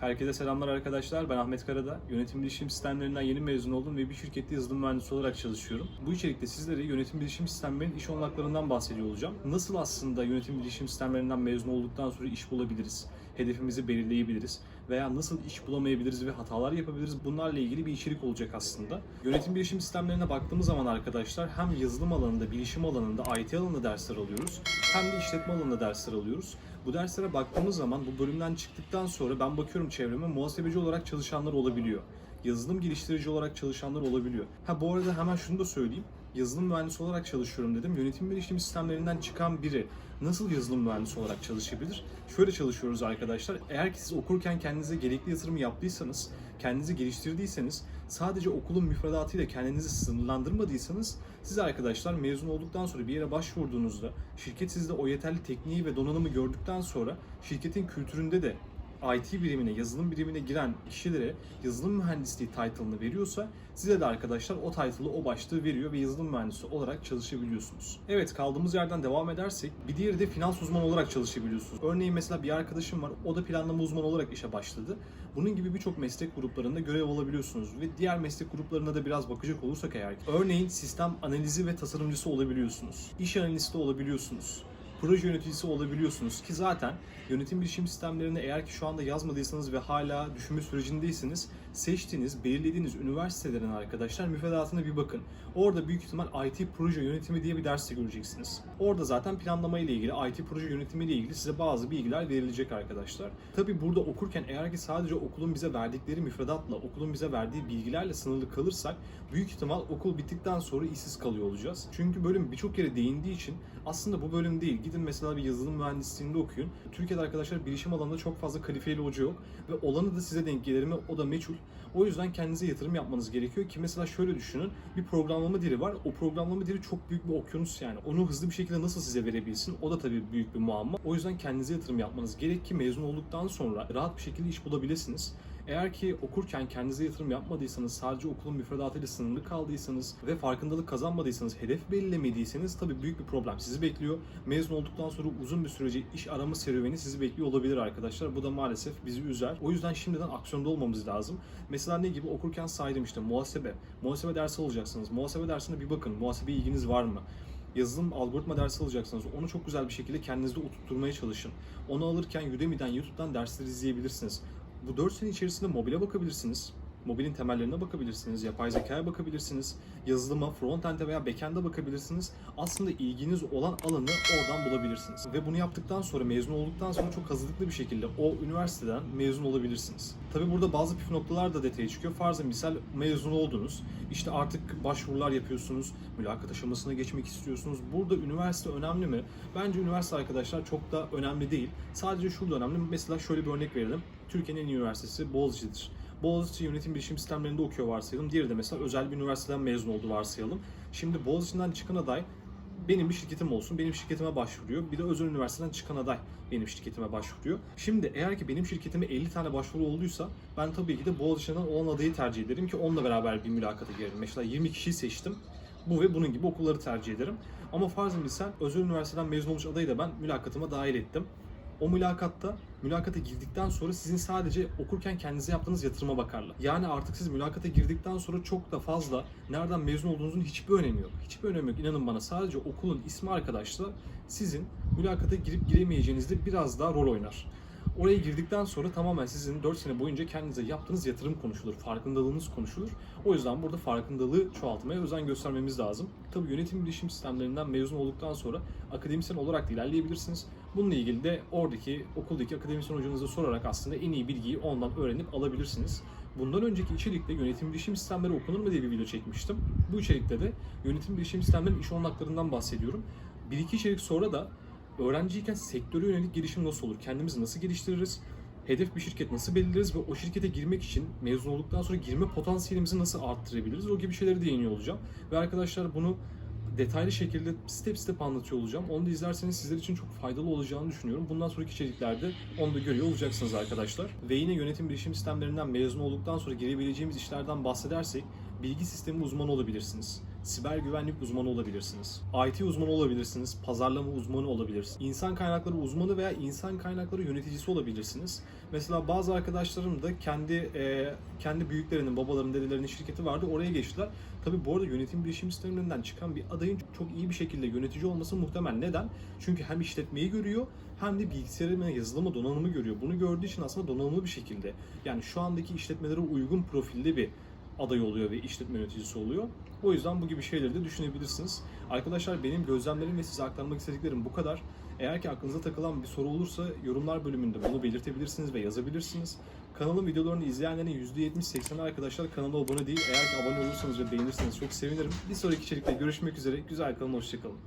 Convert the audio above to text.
Herkese selamlar arkadaşlar. Ben Ahmet Karada. Yönetim bilişim sistemlerinden yeni mezun oldum ve bir şirkette yazılım mühendisi olarak çalışıyorum. Bu içerikte sizlere yönetim bilişim sistemlerinin iş olanaklarından bahsediyor olacağım. Nasıl aslında yönetim bilişim sistemlerinden mezun olduktan sonra iş bulabiliriz? Hedefimizi belirleyebiliriz veya nasıl iş bulamayabiliriz ve hatalar yapabiliriz? Bunlarla ilgili bir içerik olacak aslında. Yönetim bilişim sistemlerine baktığımız zaman arkadaşlar hem yazılım alanında, bilişim alanında, IT alanında dersler alıyoruz hem de işletme alanında dersler alıyoruz. Bu derslere baktığımız zaman bu bölümden çıktıktan sonra ben bakıyorum çevreme muhasebeci olarak çalışanlar olabiliyor. Yazılım geliştirici olarak çalışanlar olabiliyor. Ha bu arada hemen şunu da söyleyeyim. Yazılım mühendisi olarak çalışıyorum dedim. Yönetim bilişim sistemlerinden çıkan biri nasıl yazılım mühendisi olarak çalışabilir? Şöyle çalışıyoruz arkadaşlar. Eğer ki siz okurken kendinize gerekli yatırımı yaptıysanız, kendinizi geliştirdiyseniz, sadece okulun müfredatıyla kendinizi sınırlandırmadıysanız, siz arkadaşlar mezun olduktan sonra bir yere başvurduğunuzda, şirket sizde o yeterli tekniği ve donanımı gördükten sonra şirketin kültüründe de IT birimine, yazılım birimine giren kişilere yazılım mühendisliği title'ını veriyorsa size de arkadaşlar o title'ı o başlığı veriyor ve yazılım mühendisi olarak çalışabiliyorsunuz. Evet kaldığımız yerden devam edersek bir diğeri de finans uzmanı olarak çalışabiliyorsunuz. Örneğin mesela bir arkadaşım var o da planlama uzmanı olarak işe başladı. Bunun gibi birçok meslek gruplarında görev alabiliyorsunuz ve diğer meslek gruplarına da biraz bakacak olursak eğer örneğin sistem analizi ve tasarımcısı olabiliyorsunuz. İş analisti olabiliyorsunuz proje yöneticisi olabiliyorsunuz ki zaten yönetim bilişim sistemlerini eğer ki şu anda yazmadıysanız ve hala düşünme sürecindeyseniz seçtiğiniz, belirlediğiniz üniversitelerin arkadaşlar müfredatına bir bakın. Orada büyük ihtimal IT proje yönetimi diye bir ders de göreceksiniz. Orada zaten planlama ile ilgili, IT proje yönetimi ile ilgili size bazı bilgiler verilecek arkadaşlar. Tabi burada okurken eğer ki sadece okulun bize verdikleri müfredatla, okulun bize verdiği bilgilerle sınırlı kalırsak büyük ihtimal okul bittikten sonra işsiz kalıyor olacağız. Çünkü bölüm birçok yere değindiği için aslında bu bölüm değil. Gidin mesela bir yazılım mühendisliğinde okuyun. Türkiye'de arkadaşlar bilişim alanında çok fazla kalifiyeli hoca yok ve olanı da size denk gelir mi o da meçhul. O yüzden kendinize yatırım yapmanız gerekiyor ki mesela şöyle düşünün. Bir programlama dili var. O programlama dili çok büyük bir okyanus yani. Onu hızlı bir şekilde nasıl size verebilsin? O da tabii büyük bir muamma. O yüzden kendinize yatırım yapmanız gerek ki mezun olduktan sonra rahat bir şekilde iş bulabilirsiniz. Eğer ki okurken kendinize yatırım yapmadıysanız, sadece okulun müfredatıyla sınırlı kaldıysanız ve farkındalık kazanmadıysanız, hedef belirlemediyseniz tabii büyük bir problem sizi bekliyor. Mezun olduktan sonra uzun bir sürece iş arama serüveni sizi bekliyor olabilir arkadaşlar. Bu da maalesef bizi üzer. O yüzden şimdiden aksiyonda olmamız lazım. Mesela ne gibi okurken saydım işte muhasebe. Muhasebe dersi alacaksınız. Muhasebe dersine bir bakın. Muhasebe ilginiz var mı? yazılım algoritma dersi alacaksınız. Onu çok güzel bir şekilde kendinizde oturtmaya çalışın. Onu alırken Udemy'den, YouTube'dan dersler izleyebilirsiniz. Bu 4 sene içerisinde mobile bakabilirsiniz. Mobilin temellerine bakabilirsiniz, yapay zekaya bakabilirsiniz, yazılıma, frontend'e veya backend'e bakabilirsiniz. Aslında ilginiz olan alanı oradan bulabilirsiniz. Ve bunu yaptıktan sonra, mezun olduktan sonra çok hazırlıklı bir şekilde o üniversiteden mezun olabilirsiniz. Tabi burada bazı püf noktalar da detaya çıkıyor. Farzı misal mezun oldunuz, işte artık başvurular yapıyorsunuz, mülakat aşamasına geçmek istiyorsunuz. Burada üniversite önemli mi? Bence üniversite arkadaşlar çok da önemli değil. Sadece şurada önemli. Mesela şöyle bir örnek verelim. Türkiye'nin en iyi üniversitesi Boğaziçi'dir. Boğaziçi yönetim bilişim sistemlerinde okuyor varsayalım. Diğeri de mesela özel bir üniversiteden mezun oldu varsayalım. Şimdi Boğaziçi'nden çıkan aday benim bir şirketim olsun, benim şirketime başvuruyor. Bir de özel üniversiteden çıkan aday benim şirketime başvuruyor. Şimdi eğer ki benim şirketime 50 tane başvuru olduysa ben tabii ki de Boğaziçi'nden olan adayı tercih ederim ki onunla beraber bir mülakata girerim. Mesela 20 kişiyi seçtim. Bu ve bunun gibi okulları tercih ederim. Ama farzı misal özel üniversiteden mezun olmuş adayı da ben mülakatıma dahil ettim. O mülakatta, mülakata girdikten sonra sizin sadece okurken kendinize yaptığınız yatırıma bakarlar. Yani artık siz mülakata girdikten sonra çok da fazla nereden mezun olduğunuzun hiçbir önemi yok. Hiçbir önemi yok inanın bana. Sadece okulun ismi arkadaşlar sizin mülakata girip giremeyeceğinizde biraz daha rol oynar. Oraya girdikten sonra tamamen sizin 4 sene boyunca kendinize yaptığınız yatırım konuşulur, farkındalığınız konuşulur. O yüzden burada farkındalığı çoğaltmaya özen göstermemiz lazım. Tabii yönetim bilişim sistemlerinden mezun olduktan sonra akademisyen olarak da ilerleyebilirsiniz. Bununla ilgili de oradaki okuldaki akademisyen hocanıza sorarak aslında en iyi bilgiyi ondan öğrenip alabilirsiniz. Bundan önceki içerikte yönetim bilişim sistemleri okunur mu diye bir video çekmiştim. Bu içerikte de yönetim bilişim sistemlerinin iş olanaklarından bahsediyorum. Bir iki içerik sonra da öğrenciyken sektöre yönelik gelişim nasıl olur? Kendimizi nasıl geliştiririz? Hedef bir şirket nasıl belirleriz ve o şirkete girmek için mezun olduktan sonra girme potansiyelimizi nasıl arttırabiliriz? O gibi şeyleri değiniyor olacağım. Ve arkadaşlar bunu detaylı şekilde step step anlatıyor olacağım. Onu da izlerseniz sizler için çok faydalı olacağını düşünüyorum. Bundan sonraki içeriklerde onu da görüyor olacaksınız arkadaşlar. Ve yine yönetim bilişim sistemlerinden mezun olduktan sonra girebileceğimiz işlerden bahsedersek bilgi sistemi uzmanı olabilirsiniz. Siber güvenlik uzmanı olabilirsiniz. IT uzmanı olabilirsiniz, pazarlama uzmanı olabilirsiniz. İnsan kaynakları uzmanı veya insan kaynakları yöneticisi olabilirsiniz. Mesela bazı arkadaşlarım da kendi e, kendi büyüklerinin, babalarının, dedelerinin şirketi vardı. Oraya geçtiler. Tabii bu arada yönetim bilişim sistemlerinden çıkan bir adayın çok iyi bir şekilde yönetici olması muhtemel. Neden? Çünkü hem işletmeyi görüyor hem de bilgisayarı, yazılımı, donanımı görüyor. Bunu gördüğü için aslında donanımlı bir şekilde yani şu andaki işletmelere uygun profilde bir aday oluyor ve işletme yöneticisi oluyor. O yüzden bu gibi şeyleri de düşünebilirsiniz. Arkadaşlar benim gözlemlerim ve size aktarmak istediklerim bu kadar. Eğer ki aklınıza takılan bir soru olursa yorumlar bölümünde bunu belirtebilirsiniz ve yazabilirsiniz. Kanalın videolarını izleyenlerin %70-80'i arkadaşlar kanala abone değil. Eğer ki abone olursanız ve beğenirseniz çok sevinirim. Bir sonraki içerikte görüşmek üzere. Güzel kalın, hoşçakalın.